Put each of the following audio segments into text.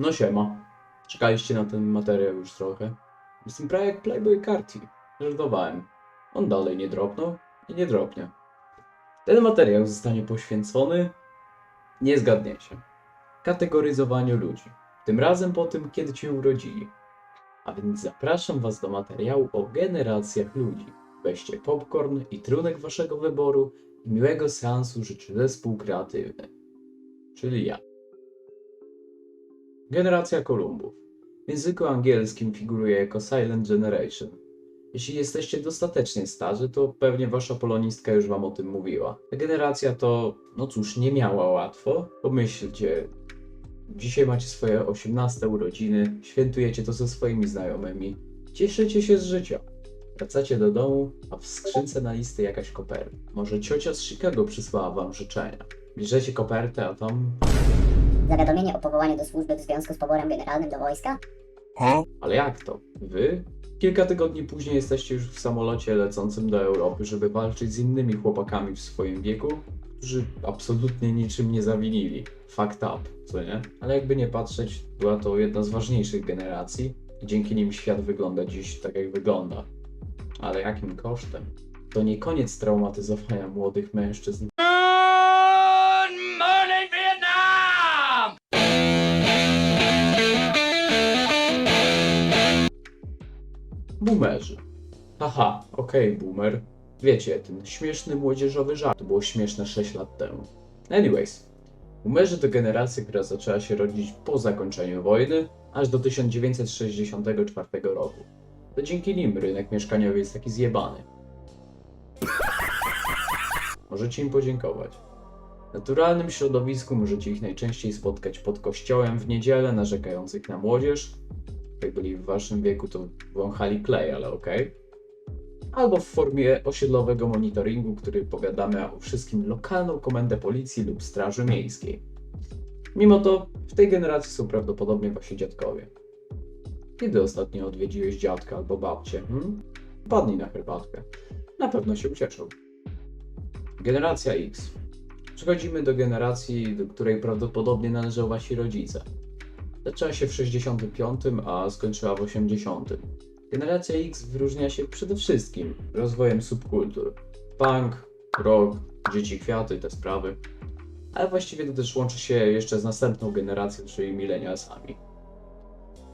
No siema. Czekaliście na ten materiał już trochę. Jestem prawie jak Playboy Carti. Żartowałem. On dalej nie dropnął i nie dropnie. Ten materiał zostanie poświęcony, nie zgadniecie, kategoryzowaniu ludzi. Tym razem po tym, kiedy się urodzili. A więc zapraszam Was do materiału o generacjach ludzi. Weźcie popcorn i trunek Waszego wyboru i miłego seansu życzy zespół kreatywny. Czyli ja. Generacja Kolumbów. W języku angielskim figuruje jako Silent Generation. Jeśli jesteście dostatecznie starzy, to pewnie wasza polonistka już wam o tym mówiła. Ta generacja to, no cóż, nie miała łatwo. Pomyślcie, dzisiaj macie swoje 18 urodziny, świętujecie to ze swoimi znajomymi, cieszycie się z życia. Wracacie do domu, a w skrzynce na listy jakaś koperta. Może ciocia z Chicago przysłała wam życzenia. Bierzecie kopertę, a tam Zawiadomienie o powołaniu do służby w związku z poborem generalnym do wojska? Ale jak to? Wy? Kilka tygodni później jesteście już w samolocie lecącym do Europy, żeby walczyć z innymi chłopakami w swoim wieku, którzy absolutnie niczym nie zawinili. Fucked up, co nie? Ale jakby nie patrzeć, była to jedna z ważniejszych generacji i dzięki nim świat wygląda dziś tak, jak wygląda. Ale jakim kosztem? To nie koniec traumatyzowania młodych mężczyzn Boomerzy. Haha, okej, boomer. Wiecie, ten śmieszny młodzieżowy żart to było śmieszne 6 lat temu. Anyways, boomerzy to generacja, która zaczęła się rodzić po zakończeniu wojny, aż do 1964 roku. To dzięki nim rynek mieszkaniowy jest taki zjebany. Możecie im podziękować. W naturalnym środowisku możecie ich najczęściej spotkać pod kościołem w niedzielę, narzekających na młodzież, jak byli w waszym wieku, to wąchali klej, ale okej. Albo w formie osiedlowego monitoringu, który powiadamia o wszystkim lokalną komendę policji lub straży miejskiej. Mimo to w tej generacji są prawdopodobnie wasi dziadkowie. Kiedy ostatnio odwiedziłeś dziadka albo babcię? Hmm? Padnij na herbatkę. Na pewno się ucieszą. Generacja X. Przechodzimy do generacji, do której prawdopodobnie należą wasi rodzice. Zaczęła się w 65, a skończyła w 80. Generacja X wyróżnia się przede wszystkim rozwojem subkultur. Punk, rock, dzieci kwiaty, te sprawy. Ale właściwie to też łączy się jeszcze z następną generacją, czyli milenialsami.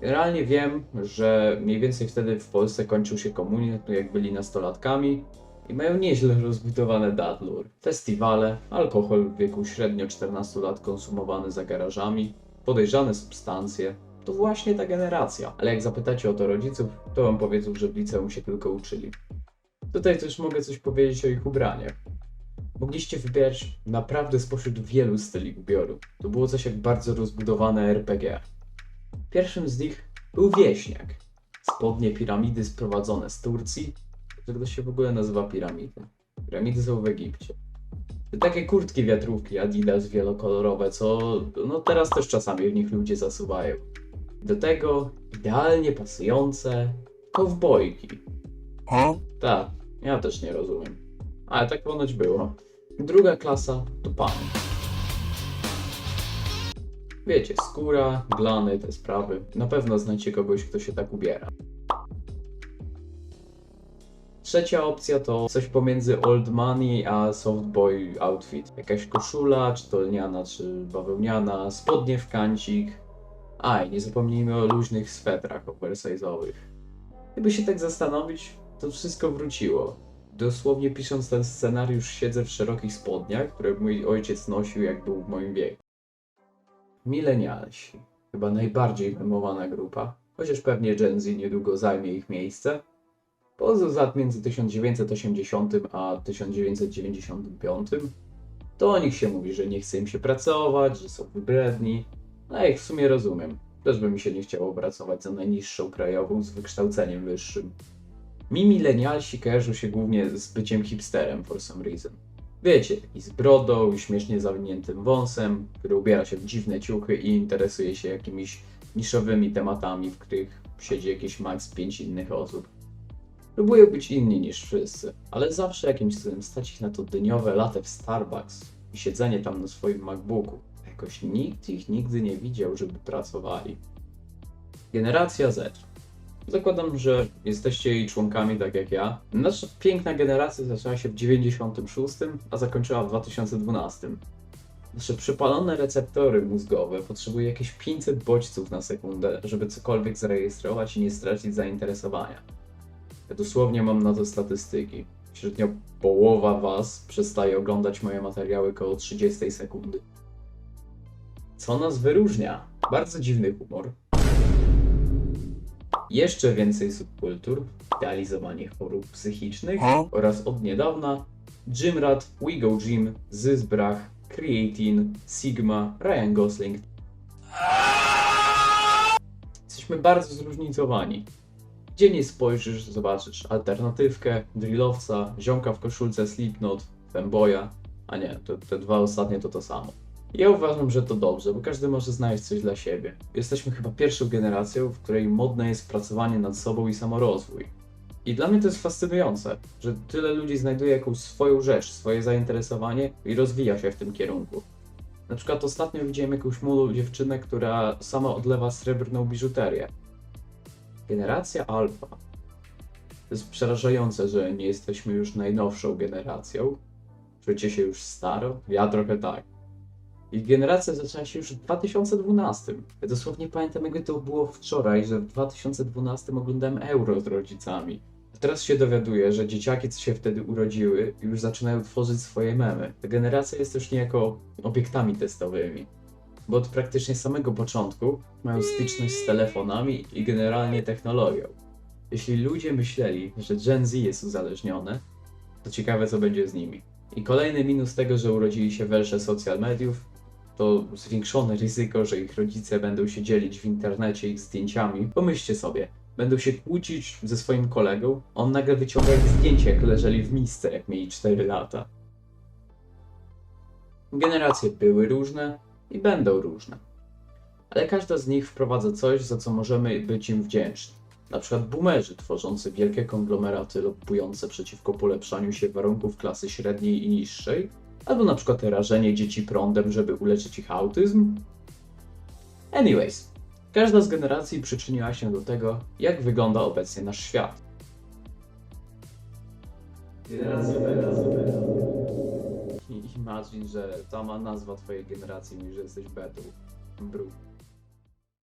Generalnie wiem, że mniej więcej wtedy w Polsce kończył się komunizm, jak byli nastolatkami i mają nieźle rozbudowane datlur. Festiwale, alkohol w wieku średnio 14 lat konsumowany za garażami, podejrzane substancje. To właśnie ta generacja. Ale jak zapytacie o to rodziców, to wam powiedzą, że w liceum się tylko uczyli. Tutaj też mogę coś powiedzieć o ich ubraniach. Mogliście wybierać naprawdę spośród wielu styli ubioru. To było coś jak bardzo rozbudowane RPG. Pierwszym z nich był wieśniak. Spodnie piramidy sprowadzone z Turcji. Jak to się w ogóle nazywa piramidy? Piramidy są w Egipcie. Takie kurtki wiatrówki Adidas wielokolorowe, co no teraz też czasami w nich ludzie zasuwają. Do tego idealnie pasujące kowbojki. Tak, ja też nie rozumiem. Ale tak ponoć było. Druga klasa to pan. Wiecie, skóra, glany, te sprawy. Na pewno znacie kogoś, kto się tak ubiera. Trzecia opcja to coś pomiędzy old money a soft boy outfit. Jakaś koszula, czy to lniana, czy bawełniana, spodnie w kancik. A, i nie zapomnijmy o luźnych swetrach oversize'owych. Jakby się tak zastanowić, to wszystko wróciło. Dosłownie pisząc ten scenariusz siedzę w szerokich spodniach, które mój ojciec nosił jak był w moim wieku. Milenialsi. Chyba najbardziej memowana grupa, chociaż pewnie Gen Z niedługo zajmie ich miejsce. Poza lat między 1980 a 1995 to o nich się mówi, że nie chce im się pracować, że są wybredni. A ich w sumie rozumiem. Też by mi się nie chciało pracować za najniższą krajową z wykształceniem wyższym. Mi milenialsi kojarzą się głównie z byciem hipsterem for some reason. Wiecie, taki z brodą i śmiesznie zawiniętym wąsem, który ubiera się w dziwne ciuchy i interesuje się jakimiś niszowymi tematami, w których siedzi jakieś max 5 innych osób. Próbują być inni niż wszyscy, ale zawsze jakimś cudem stać ich na to dniowe latę w Starbucks i siedzenie tam na swoim MacBooku. Tak jakoś nikt ich nigdy nie widział, żeby pracowali. Generacja Z. Zakładam, że jesteście jej członkami tak jak ja. Nasza piękna generacja zaczęła się w 96, a zakończyła w 2012. Nasze przypalone receptory mózgowe potrzebują jakieś 500 bodźców na sekundę, żeby cokolwiek zarejestrować i nie stracić zainteresowania. Ja dosłownie mam na to statystyki. Średnio połowa Was przestaje oglądać moje materiały koło 30 sekundy. Co nas wyróżnia? Bardzo dziwny humor. Jeszcze więcej subkultur, realizowanie chorób psychicznych oraz od niedawna Gymrad, WeGo Gym, Zysbrach, Creatine, Sigma, Ryan Gosling. Jesteśmy bardzo zróżnicowani. Gdzie nie spojrzysz, zobaczysz alternatywkę, drillowca, ziomka w koszulce Slipknot, fanboya, a nie, to, te dwa ostatnie to to samo. Ja uważam, że to dobrze, bo każdy może znaleźć coś dla siebie. Jesteśmy chyba pierwszą generacją, w której modne jest pracowanie nad sobą i samorozwój. I dla mnie to jest fascynujące, że tyle ludzi znajduje jakąś swoją rzecz, swoje zainteresowanie i rozwija się w tym kierunku. Na przykład ostatnio widziałem jakąś młodą dziewczynę, która sama odlewa srebrną biżuterię. Generacja alfa. To jest przerażające, że nie jesteśmy już najnowszą generacją. Czujecie się już staro? Ja trochę tak. I generacja zaczęła się już w 2012. Ja dosłownie pamiętam, jakby to było wczoraj, że w 2012 oglądałem Euro z rodzicami. A teraz się dowiaduję, że dzieciaki, co się wtedy urodziły, już zaczynają tworzyć swoje memy. Ta generacja jest już niejako obiektami testowymi. Bo od praktycznie samego początku mają styczność z telefonami i generalnie technologią. Jeśli ludzie myśleli, że Gen Z jest uzależnione, to ciekawe co będzie z nimi. I kolejny minus tego, że urodzili się w erze social mediów, to zwiększone ryzyko, że ich rodzice będą się dzielić w internecie ich zdjęciami. Pomyślcie sobie, będą się kłócić ze swoim kolegą, on nagle wyciąga ich zdjęcie, jak leżeli w misce, jak mieli 4 lata. Generacje były różne i będą różne. Ale każda z nich wprowadza coś, za co możemy być im wdzięczni. Na przykład boomerzy tworzący wielkie konglomeraty lobbujące przeciwko polepszaniu się warunków klasy średniej i niższej, albo na przykład rażenie dzieci prądem, żeby uleczyć ich autyzm. Anyways, każda z generacji przyczyniła się do tego, jak wygląda obecnie nasz świat. Generacja beta. I- Imagine, że sama nazwa twojej generacji mówi, że jesteś betą. Bru.